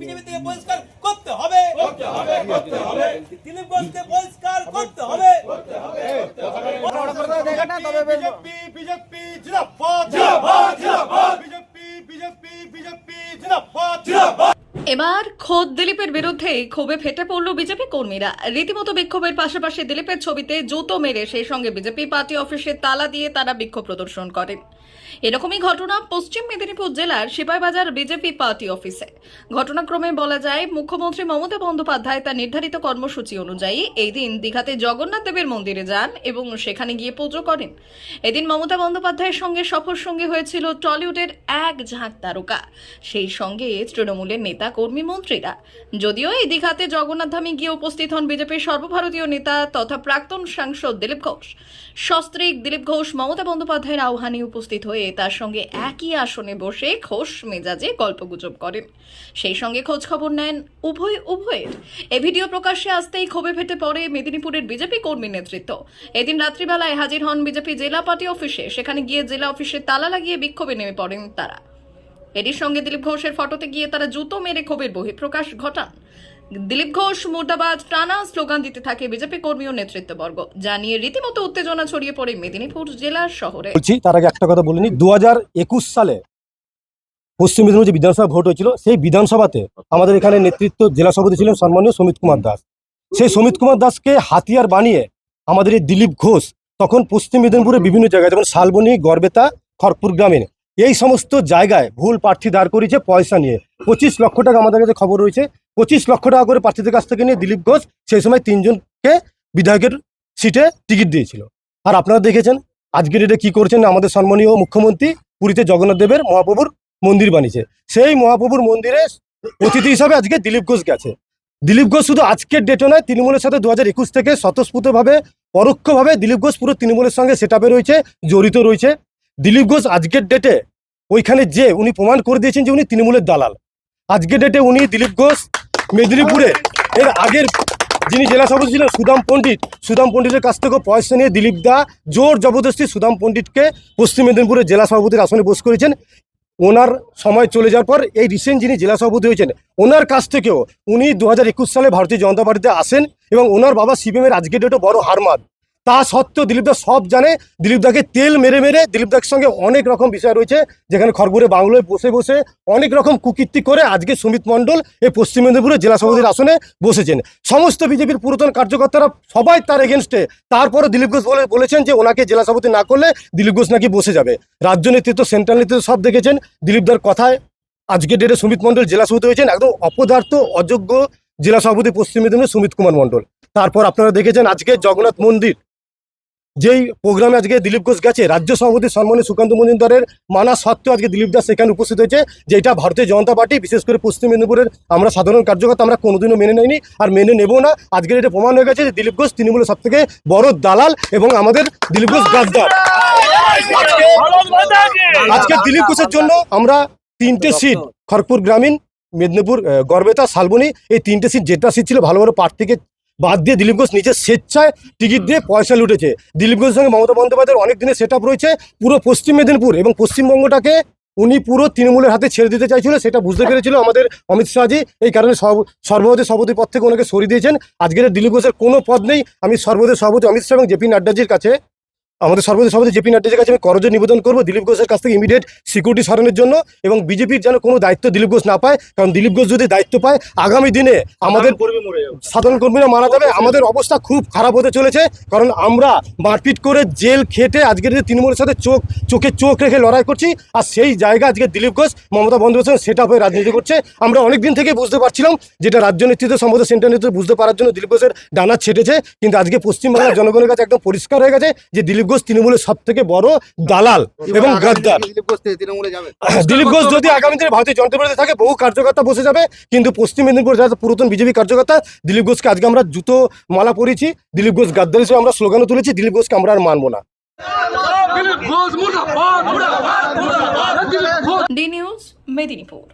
BJP থেকে বহিষ্কার করতে হবে দিলীপ ঘোষকে বহিষ্কার করতে হবে। বিজেপি বিজেপি জিন্দাবাদ। জিন্দাবাদ জিন্দাবাদ। বিজেপি বিজেপি বিজেপি জিন্দাবাদ। জিন্দাবাদ। এবার খোদ দিলীপের বিরুদ্ধে ক্ষোভে ফেটে পড়ল বিজেপি কর্মীরা। রীতিমতো বিক্ষোভের পাশাপাশি দিলীপের ছবিতে জুতো মেরে সেই সঙ্গে বিজেপি পার্টি অফিসে তালা দিয়ে তারা বিক্ষোভ প্রদর্শন করেন এরকমই ঘটনা পশ্চিম মেদিনীপুর জেলার সিপাইবাজার বিজেপি পার্টি অফিসে। ঘটনাক্রমে বলা যায়, মুখ্যমন্ত্রী মমতা বন্দ্যোপাধ্যায় তার নির্ধারিত কর্মসূচি অনুযায়ী এই দিন দীঘাতে জগন্নাথ দেবের মন্দিরে যান এবং সেখানে গিয়ে পুজো করেন। এদিন মমতা বন্দ্যোপাধ্যায়ের সঙ্গে সফর সঙ্গে হয়েছিল টলিউডের এক ঝাঁক তারকা। সেই সঙ্গে তৃণমূলের নেতা, কর্মী মন্ত্রীরা যদিও এই দীঘাতে জগন্নাথ ধামে গিয়ে উপস্থিত হন বিজেপির সর্বভারতীয় নেতা তথা প্রাক্তন সাংসদ দিলীপ ঘোষ। সস্ত্রীক দিলীপ ঘোষ, মমতা বন্দ্যোপাধ্যায়ের আহ্বানে উপস্থিত হয়ে তার সঙ্গে একই আসনে বসে ঘোষ মেজাজে গল্পগুজব করেন। সেই সঙ্গে খোঁজ খবর নেন উভয় উভয়ের। এ ভিডিও প্রকাশ্যে আসতেই ক্ষোভে ফেটে পড়ে মেদিনীপুরের বিজেপি কর্মী নেতৃত্ব। এদিন রাত্রিবেলায় হাজির হন বিজেপি জেলা পার্টি অফিসে। সেখানে গিয়ে জেলা অফিসে তালা লাগিয়ে বিক্ষোভে নেমে পড়েন তারা। এরই সঙ্গে দিলীপ ঘোষের ফটোতে গিয়ে তারা জুতো মেরে ক্ষোভের বহিঃপ্রকাশ ঘটান। দিলীপ ঘোষ, মুর্দাবাদ, টানা স্লোগান দিতে থাকে বিজেপি কর্মী ও নেতৃত্ববর্গ। যা নিয়ে রীতিমতো উত্তেজনা ছড়িয়ে পড়ে মেদিনীপুর জেলার শহরে। তার আগে একটা কথা বলিনি দু সালে পশ্চিম মেদিনীপুর যে বিধানসভা ভোট হয়েছিল, সেই বিধানসভাতে আমাদের এখানে নেতৃত্ব জেলা সভাপতি ছিলেন সম্মানীয় সমিত কুমার দাস। সেই সমিত কুমার দাসকে হাতিয়ার বানিয়ে আমাদের এই দিলীপ ঘোষ তখন পশ্চিম মেদিনীপুরের বিভিন্ন জায়গায়, যেমন শালবনী, গড়বেতা খড়পুর গ্রামীণ এই সমস্ত জায়গায় ভুল প্রার্থী দাঁড় করিয়েছে পয়সা নিয়ে। পঁচিশ লক্ষ টাকা আমাদের কাছে খবর রয়েছে। পঁচিশ লক্ষ টাকা করে প্রার্থীদের কাছ থেকে নিয়ে দিলীপ ঘোষ সেই সময় তিনজনকে বিধায়কের সিটে টিকিট দিয়েছিল। আর আপনারা দেখেছেন আজকের এটা কি করছেন আমাদের সম্মানীয় মুখ্যমন্ত্রী, পুরীতে জগন্নাথ দেবের মহাপ্রভুর মন্দির বানিয়েছে। সেই মহাপ্রভুর মন্দিরে অতিথি হিসাবে আজকে দিলীপ ঘোষ গেছে। দিলীপ ঘোষ শুধু আজকের ডেটও নয়, তৃণমূলের সাথে দু হাজার একুশ থেকে স্বতঃস্ফূর্তভাবে, পরোক্ষভাবে দিলীপ ঘোষ পুরো তৃণমূলের সঙ্গে সেট রয়েছে, জড়িত রয়েছে। দিলীপ ঘোষ আজকের ডেটে ওইখানে যে উনি প্রমাণ করে দিয়েছেন যে উনি তৃণমূলের দালাল। আজকের ডেটে উনি দিলীপ ঘোষ মেদিনীপুরে এর আগের যিনি জেলা সভাপতি ছিলেন সুদাম পণ্ডিত, সুদাম পণ্ডিতের কাছ থেকে পয়সা নিয়ে দিলীপ দা জোর জবরদস্তি সুদাম পণ্ডিতকে পশ্চিম মেদিনীপুরের জেলা সভাপতির আসনে বস করেছেন। ওনার সময় চলে যাওয়ার পর এই রিসেন্ট যিনি জেলা সভাপতি হয়েছেন, ওনার কাছ থেকেও উনি দু হাজার একুশ সালে ভারতীয় জনতা পার্টিতে আসেন এবং ওনার বাবা সিপিএমের আজকের ডেটও বড় হারমাদ তা সত্ত্বেও দিলীপ দা সব জানে। দিলীপ দাকে তেল মেরে মেরে দিলীপ দার সঙ্গে অনেক রকম বিষয় রয়েছে, যেখানে খড়গপুরে বাংলোয় বসে বসে অনেক রকম কুকীর্তি করে আজকে সুমিত মণ্ডল এই পশ্চিম মেদিনীপুরের জেলা সভাপতির আসনে বসেছেন। সমস্ত বিজেপির পুরাতন কার্যকর্তারা সবাই তার এগেনস্টে তারপরে দিলীপ ঘোষ বলে বলেছেন যে ওনাকে জেলা সভাপতি না করলে দিলীপ ঘোষ নাকি বসে যাবে। রাজ্য নেতৃত্ব সেন্ট্রাল নেতৃত্ব সব দেখেছেন। দিলীপ দার কথায় আজকে ডেটে সুমিত মণ্ডল জেলা সভাপতি হয়েছেন। একদম অপদার্থ, অযোগ্য জেলা সভাপতি পশ্চিম মেদিনীপুর সুমিত কুমার মণ্ডল। তারপর আপনারা দেখেছেন আজকে জগন্নাথ মন্দির। যেই প্রোগ্রামে আজকে দিলীপ ঘোষ গেছে, রাজ্য সভাপতি সম্মানী সুকান্ত মজুমদারের মানা সত্ত্বেও আজকে দিলীপ দাস সেখানে উপস্থিত হয়েছে, যেটা ভারতীয় জনতা পার্টি, বিশেষ করে পশ্চিম মেদিনীপুরের আমরা সাধারণ কার্যকর্তা, আমরা কোনোদিনও মেনে নেইনি আর মেনে নেব না। আজকের এটা প্রমাণ হয়ে গেছে যে দিলীপ ঘোষ তৃণমূলের সব থেকে বড় দালাল এবং আমাদের দিলীপ ঘোষ গাদ্দার। আজকে দিলীপ ঘোষের জন্য আমরা তিনটে সিট, খড়গপুর গ্রামীণ, মেদিনীপুর গড়বেতা, শালবনী, এই তিনটে সিট যেটা সিট ছিল ভালো ভালো প্রার্থীকে বাদ দিয়ে দিলীপ ঘোষ নিজের স্বেচ্ছায় টিকিট দিয়ে পয়সা লুটেছে। দিলীপ ঘোষের সঙ্গে মমতা বন্দ্যোপাধ্যায়ের অনেক দিনের সেট রয়েছে পুরো পশ্চিম মেদিনীপুর এবং পশ্চিমবঙ্গটাকে উনি পুরো তৃণমূলের হাতে ছেড়ে দিতে চাইছিল, সেটা বুঝতে পেরেছিল আমাদের অমিত শাহজি। এই কারণে সর্ব- সর্বভারতীয় সভাপতি পদ থেকে ওনাকে সরিয়ে দিয়েছেন। আজকের দিলীপ ঘোষের কোনো পদ নেই। আমি সর্বভারতীয় সভাপতি অমিত শাহ এবং জেপি নাড্ডাজির কাছে আমাদের সর্বদা সভাপতি জেপি নাড্ডাজির কাছে আমি করজ নিবেদন করব দিলীপ ঘোষের কাছ থেকে ইমিডিয়েট সিকিউরিটি সরানোর জন্য এবং বিজেপির যেন কোনো দায়িত্ব দিলীপ ঘোষ না পায় কারণ দিলীপ ঘোষ যদি দায়িত্ব পায় আগামী দিনে আমাদের সাধারণ কর্মীরা মারা যাবে। আমাদের অবস্থা খুব খারাপ হতে চলেছে কারণ আমরা মারপিট করে জেল খেটে আজকের যে তৃণমূলের সাথে চোখ চোখে চোখ রেখে লড়াই করছি আর সেই জায়গা আজকে দিলীপ ঘোষ মমতা বন্দ্যোপাধ্যায় সেট হয়ে রাজনীতি করছে। আমরা অনেকদিন থেকে বুঝতে পারছিলাম যেটা রাজ্য নেতৃত্ব সম্ভবত সেন্ট্রাল নেতৃত্ব বুঝতে পারার জন্য দিলীপ ঘোষের ডানা ছেটেছে কিন্তু আজকে পশ্চিমবাংলার জনগণের কাছে একদম পরিষ্কার হয়ে গেছে যে দিলীপ ঘোষ তৃণমূলের সব থেকে বড় দালাল এবং গাদ্দার। দিলীপ ঘোষ যদি আগামী দিনে ভারতীয় জনতা পার্টিতে থাকে বহু কার্যকর্তা বসে যাবে কিন্তু পশ্চিম মেদিনীপুর যারা পুরাতন বিজেপি কার্যকর্তা দিলীপ ঘোষকে আজকে আমরা জুতো মালা পরিয়েছি দিলীপ ঘোষ গাদ্দার হিসেবে আমরা স্লোগানও তুলেছি দিলীপ ঘোষকে আমরা আর মানবো না। D News Medinipur.